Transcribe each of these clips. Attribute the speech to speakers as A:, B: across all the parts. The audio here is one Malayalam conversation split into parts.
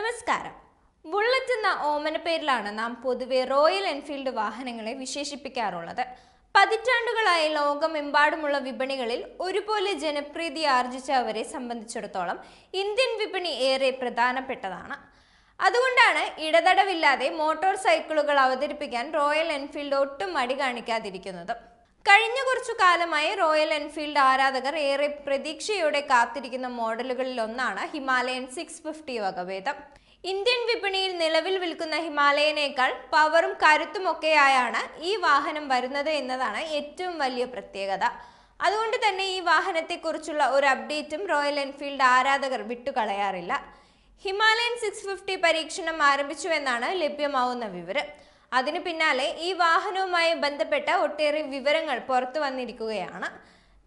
A: നമസ്കാരം. ബുള്ളറ്റ് എന്ന ഓമന പേരിലാണ് നാം പൊതുവെ റോയൽ എൻഫീൽഡ് വാഹനങ്ങളെ വിശേഷിപ്പിക്കാറുള്ളത്. പതിറ്റാണ്ടുകളായി ലോകമെമ്പാടുമുള്ള വിപണികളിൽ ഒരുപോലെ ജനപ്രീതി ആർജിച്ച അവരെ സംബന്ധിച്ചിടത്തോളം ഇന്ത്യൻ വിപണി ഏറെ പ്രധാനപ്പെട്ടതാണ്. അതുകൊണ്ടാണ് ഇടതടവില്ലാതെ മോട്ടോർ സൈക്കിളുകൾ അവതരിപ്പിക്കാൻ റോയൽ എൻഫീൽഡ് ഒട്ടും മടി കാണിക്കാതിരിക്കുന്നത്. കഴിഞ്ഞ കുറച്ചു കാലമായി റോയൽ എൻഫീൽഡ് ആരാധകർ ഏറെ പ്രതീക്ഷയോടെ കാത്തിരിക്കുന്ന മോഡലുകളിൽ ഒന്നാണ് ഹിമാലയൻ സിക്സ് ഫിഫ്റ്റി വകഭേദം. ഇന്ത്യൻ വിപണിയിൽ നിലവിൽ വിൽക്കുന്ന ഹിമാലയനേക്കാൾ പവറും കരുത്തുമൊക്കെയായാണ് ഈ വാഹനം വരുന്നത് എന്നതാണ് ഏറ്റവും വലിയ പ്രത്യേകത. അതുകൊണ്ട് തന്നെ ഈ വാഹനത്തെക്കുറിച്ചുള്ള ഒരു അപ്ഡേറ്റും റോയൽ എൻഫീൽഡ് ആരാധകർ വിട്ടുകളയാറില്ല. ഹിമാലയൻ സിക്സ് ഫിഫ്റ്റി പരീക്ഷണം ആരംഭിച്ചുവെന്നാണ് ലഭ്യമാവുന്ന വിവരം. അതിനു പിന്നാലെ ഈ വാഹനവുമായി ബന്ധപ്പെട്ട ഒട്ടേറെ വിവരങ്ങൾ പുറത്തു വന്നിരിക്കുകയാണ്.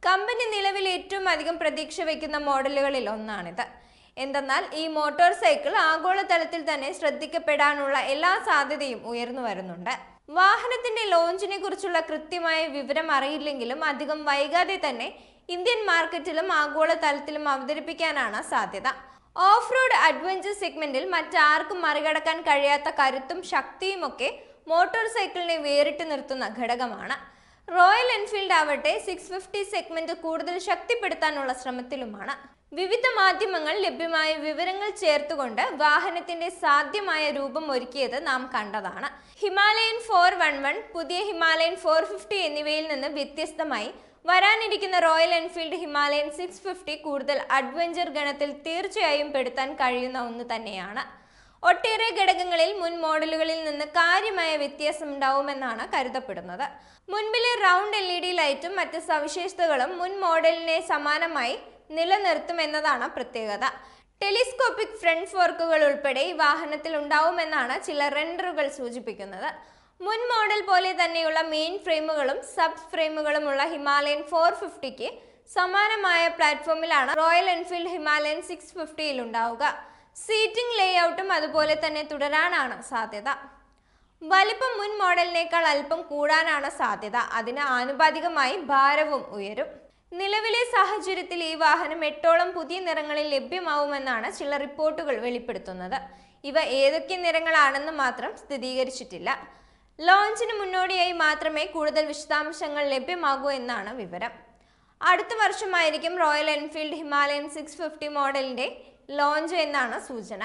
A: കമ്പനി നിലവിൽ ഏറ്റവും അധികം പ്രതീക്ഷ വയ്ക്കുന്ന മോഡലുകളിൽ ഒന്നാണിത്. എന്തെന്നാൽ ഈ മോട്ടോർ സൈക്കിൾ ആഗോളതലത്തിൽ തന്നെ ശ്രദ്ധിക്കപ്പെടാനുള്ള എല്ലാ സാധ്യതയും ഉയർന്നു വരുന്നുണ്ട്. വാഹനത്തിന്റെ ലോഞ്ചിനെ കുറിച്ചുള്ള കൃത്യമായ വിവരം അറിയില്ലെങ്കിലും അധികം വൈകാതെ തന്നെ ഇന്ത്യൻ മാർക്കറ്റിലും ആഗോളതലത്തിലും അവതരിപ്പിക്കാനാണ് സാധ്യത. ഓഫ് റോഡ് അഡ്വഞ്ചർ സെഗ്മെന്റിൽ മറ്റാർക്കും മറികടക്കാൻ കഴിയാത്ത കരുത്തും ശക്തിയുമൊക്കെ മോട്ടോർ സൈക്കിളിനെ വേറിട്ട് നിർത്തുന്ന ഘടകമാണ്. റോയൽ എൻഫീൽഡ് ആവട്ടെ സിക്സ് ഫിഫ്റ്റി സെഗ്മെന്റ് കൂടുതൽ ശക്തിപ്പെടുത്താനുള്ള ശ്രമത്തിലുമാണ്. വിവിധ മാധ്യമങ്ങൾ ലഭ്യമായ വിവരങ്ങൾ ചേർത്തുകൊണ്ട് വാഹനത്തിന്റെ സാധ്യമായ രൂപം ഒരുക്കിയത് നാം കണ്ടതാണ്. ഹിമാലയൻ ഫോർ വൺ വൺ പുതിയ ഹിമാലയൻ ഫോർ ഫിഫ്റ്റി എന്നിവയിൽ നിന്ന് വ്യത്യസ്തമായി വരാനിരിക്കുന്ന Royal Enfield Himalayan six fifty കൂടുതൽ അഡ്വഞ്ചർ ഗണത്തിൽ തീർച്ചയായും പെടുത്താൻ കഴിയുന്ന ഒന്ന് തന്നെയാണ്. ഒട്ടേറെ ഘടകങ്ങളിൽ മുൻ മോഡലുകളിൽ നിന്ന് കാര്യമായ വ്യത്യാസം ഉണ്ടാവുമെന്നാണ് കരുതപ്പെടുന്നത്. മുൻപിലെ റൗണ്ട് എൽ ഇ ഡി ലൈറ്റും മറ്റ് സവിശേഷതകളും മുൻ മോഡലിനെ സമാനമായി നിലനിർത്തുമെന്നതാണ് പ്രത്യേകത. ടെലിസ്കോപ്പിക് ഫ്രണ്ട് ഫോർക്കുകൾ ഉൾപ്പെടെ ഈ വാഹനത്തിൽ ഉണ്ടാവുമെന്നാണ് ചില റെൻഡറുകൾ സൂചിപ്പിക്കുന്നത്. മുൻ മോഡൽ പോലെ തന്നെയുള്ള മെയിൻ ഫ്രെയിമുകളും സബ് ഫ്രെയിമുകളുമുള്ള ഹിമാലയൻ ഫോർ ഫിഫ്റ്റിക്ക് സമാനമായ പ്ലാറ്റ്ഫോമിലാണ് റോയൽ എൻഫീൽഡ് ഹിമാലയൻ സിക്സ് ഫിഫ്റ്റിയിൽ ഉണ്ടാവുക. സീറ്റിംഗ് ലേഔട്ടും അതുപോലെ തന്നെ തുടരാനാണ് സാധ്യത. വലിപ്പം മുൻ മോഡലിനേക്കാൾ അല്പം കൂടാനാണ് സാധ്യത. അതിന് ആനുപാതികമായി ഭാരവും ഉയരും. നിലവിലെ സാഹചര്യത്തിൽ ഈ വാഹനം എട്ടോളം പുതിയ നിറങ്ങളിൽ ലഭ്യമാവുമെന്നാണ് ചില റിപ്പോർട്ടുകൾ വെളിപ്പെടുത്തുന്നത്. ഇവ ഏതൊക്കെ നിറങ്ങളാണെന്ന് മാത്രം സ്ഥിരീകരിച്ചിട്ടില്ല. ലോഞ്ചിന് മുന്നോടിയായി മാത്രമേ കൂടുതൽ വിശദാംശങ്ങൾ ലഭ്യമാകൂ എന്നാണ് വിവരം. അടുത്ത വർഷമായിരിക്കും Royal Enfield Himalayan six fifty മോഡലിന്റെ ലോഞ്ച് എന്നാണ് സൂചന.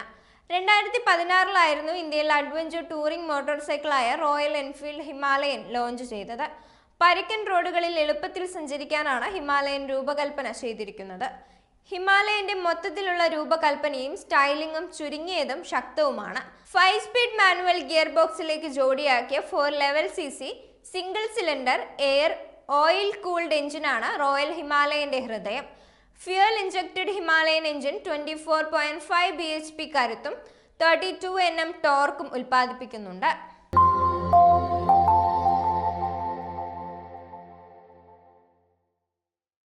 A: രണ്ടായിരത്തി പതിനാറിലായിരുന്നു ഇന്ത്യയിൽ അഡ്വഞ്ചർ ടൂറിംഗ് മോട്ടോർ സൈക്കിളായ റോയൽ എൻഫീൽഡ് ഹിമാലയൻ ലോഞ്ച് ചെയ്തത്. പരുക്കൻ റോഡുകളിൽ എളുപ്പത്തിൽ സഞ്ചരിക്കാനാണ് ഹിമാലയൻ രൂപകൽപ്പന ചെയ്തിരിക്കുന്നത്. ഹിമാലയന്റെ മൊത്തത്തിലുള്ള രൂപകൽപ്പനയും സ്റ്റൈലിംഗും ചുരുങ്ങിയതും ശക്തവുമാണ്. ഫൈവ് സ്പീഡ് മാനുവൽ ഗിയർ ബോക്സിലേക്ക് ജോഡിയാക്കിയ four level C C single cylinder air oil cooled എഞ്ചിനാണ് റോയൽ ഹിമാലയന്റെ ഹൃദയം. Fuel injected Himalayan engine twenty four point five B H P കരുത്തും തേർട്ടി ടു എൻ എം ടോർക്കും ഉൽപ്പാദിപ്പിക്കുന്നുണ്ട്.